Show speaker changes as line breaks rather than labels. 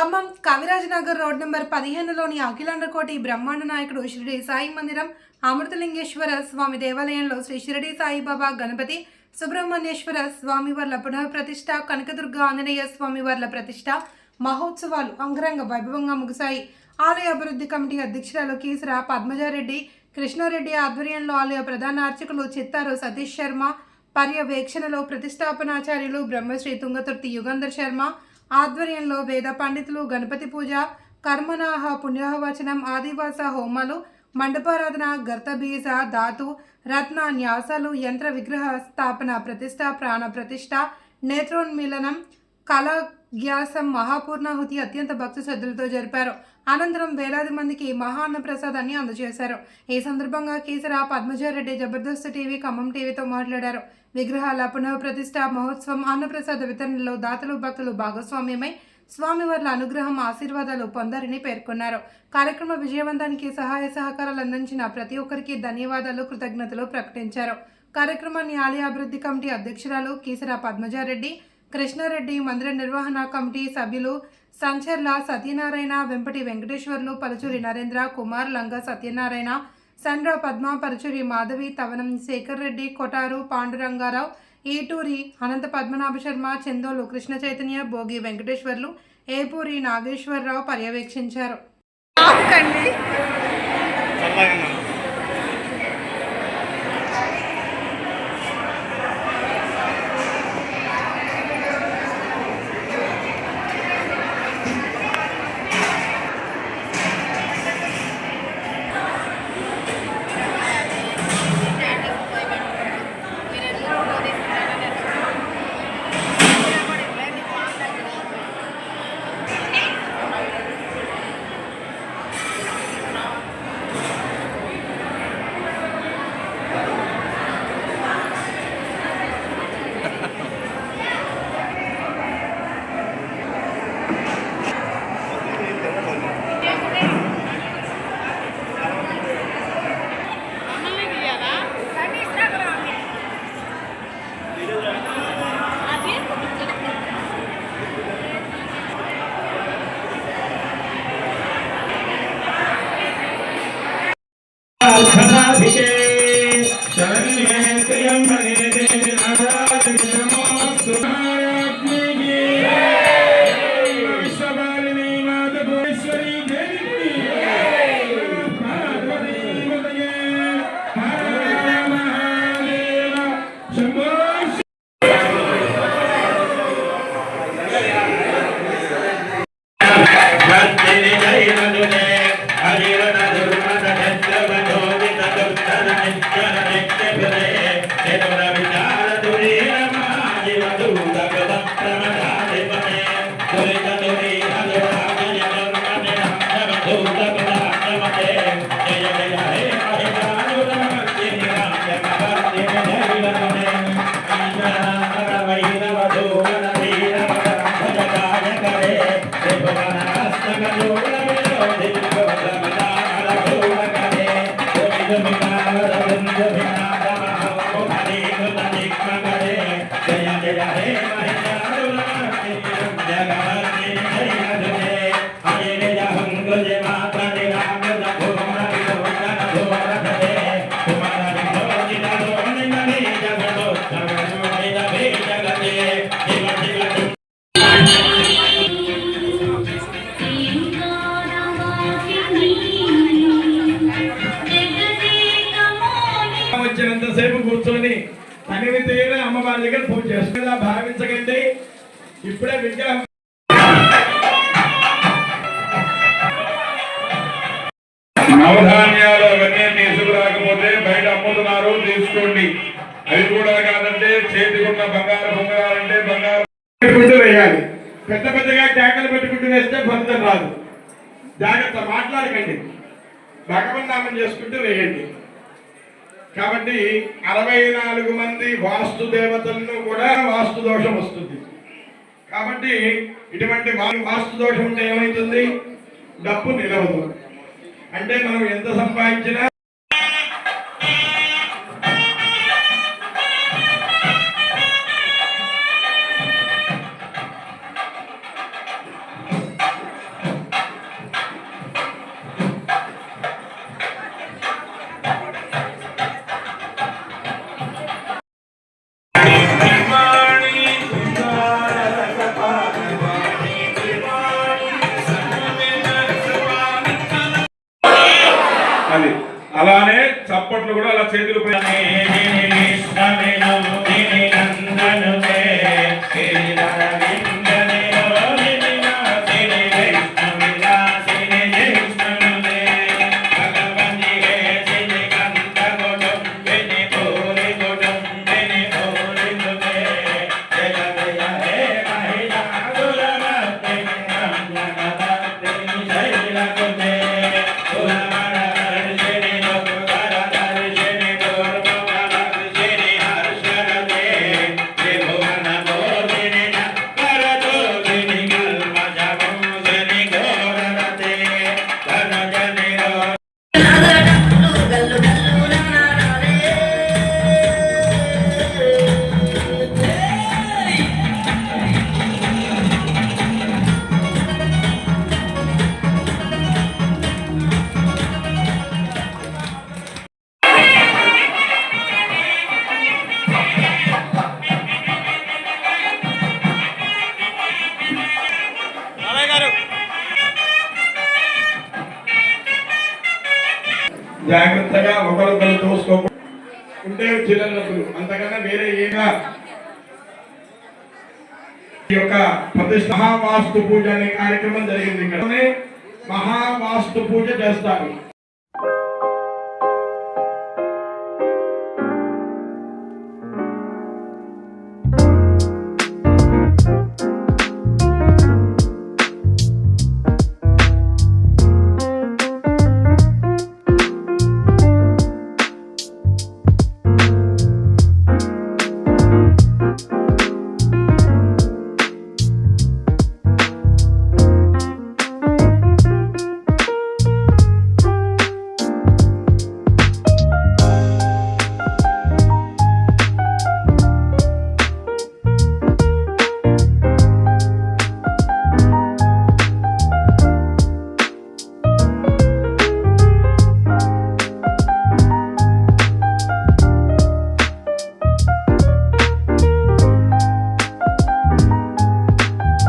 Khammam Kavirajanagar road number పదిహేనులోని అఖిలాండకోటి బ్రహ్మాండ నాయకుడు షిరిడి సాయి మందిరం అమృతలింగేశ్వర స్వామి దేవాలయంలో శ్రీ షిరిడి సాయిబాబా గణపతి సుబ్రహ్మణ్యేశ్వర స్వామివార్ల పునః ప్రతిష్ట కనకదుర్గ ఆంజనేయ స్వామివార్ల ప్రతిష్ట మహోత్సవాలు అంగరంగ వైభవంగా ముగిశాయి. ఆలయ అభివృద్ధి కమిటీ అధ్యక్షురాలు కీసర పద్మజారెడ్డి కృష్ణారెడ్డి ఆధ్వర్యంలో ఆలయ ప్రధాన అర్చకులు చిత్తారు సతీష్ శర్మ పర్యవేక్షణలో ప్రతిష్టాపనాచార్యులు బ్రహ్మశ్రీ తుంగతుర్తి యుగంధర్ శర్మ ఆధ్వర్యంలో వేద పండితులు గణపతి పూజ కర్మనాహ పుణ్యవచనం ఆదివాస హోమాలు మండపారాధన గర్తబీజ ధాతు రత్న న్యాసాలు యంత్ర విగ్రహ స్థాపన ప్రతిష్ట ప్రాణ ప్రతిష్ట నేత్రోన్మిలనం కళగ్యాసం మహాపూర్ణాహుతి అత్యంత భక్తి శ్రద్ధలతో జరిపారు. అనంతరం వేలాది మందికి మహాన్న ప్రసాదాన్ని అందజేశారు. ఈ సందర్భంగా కీసర పద్మజారెడ్డి జబర్దస్త్ టీవీ ఖమ్మం టీవీతో మాట్లాడారు. విగ్రహాల పునఃప్రతిష్ట మహోత్సవం అన్నప్రసాద వితరణలో దాతలు భక్తులు భాగస్వామ్యమై స్వామివార్ల అనుగ్రహం ఆశీర్వాదాలు పొందారని పేర్కొన్నారు. కార్యక్రమ విజయవంతానికి సహాయ సహకారాలు అందించిన ప్రతి ఒక్కరికి ధన్యవాదాలు కృతజ్ఞతలు ప్రకటించారు. కార్యక్రమాన్ని ఆలయ అభివృద్ధి కమిటీ అధ్యక్షురాలు కీసర పద్మజారెడ్డి కృష్ణారెడ్డి మందిర నిర్వహణ కమిటీ సభ్యులు సంచర్ల సత్యనారాయణ వెంపటి వెంకటేశ్వర్లు పలుచూరి నరేంద్ర కుమార్ లంగ సత్యనారాయణ సండ్ర పద్మ పరుచూరి మాధవి తవనం శేఖర్ రెడ్డి కొటారు పాండురంగారావు ఈటూరి అనంత పద్మనాభ శర్మ చందోలు కృష్ణ చైతన్య భోగి వెంకటేశ్వర్లు ఏపూరి నాగేశ్వరరావు పర్యవేక్షించారు.
వచ్చినంతసేపు కూర్చొని తనివి తీర అమ్మవారి దగ్గర పూజ చేసుకునేలా భావించకండి. ఇప్పుడే విగ్రహం నవధాన్యాలు అవన్నీ తీసుకురాకపోతే బయట అమ్ముతున్నారు తీసుకోండి. అవి కూడా కాదంటే చేతికున్న బంగారు పొంగరాలంటే బంగారు పెట్టుకుంటూ వేయాలి. పెద్ద పెద్దగా కేకలు పెట్టుకుంటూ వేస్తే ఫలితం రాదు. జాగ్రత్త మాట్లాడకండి. భగవన్నామం చేసుకుంటూ వేయండి. కాబట్టి అరవై నాలుగు మంది వాస్తు దేవతలను కూడా వాస్తు దోషం వస్తుంది. కాబట్టి ఇటువంటి వాస్తు దోషం ఉంటే ఏమవుతుంది డబ్బు నిలవదు. అంటే మనం ఎంత సంపాదించినా
అది. అలానే చప్పట్లు కూడా అలా చేతులు పోయి జాగ్రత్తగా ఒకరొకరు చూసుకోకుండా ఉంటే చిల్లన్నప్పుడు అంతకన్నా వేరే ఏగా ఈ యొక్క ప్రతిష్ట మహావాస్తు పూజ అనే కార్యక్రమం జరిగింది ఇక్కడ. మహావాస్తు పూజ చేస్తారు.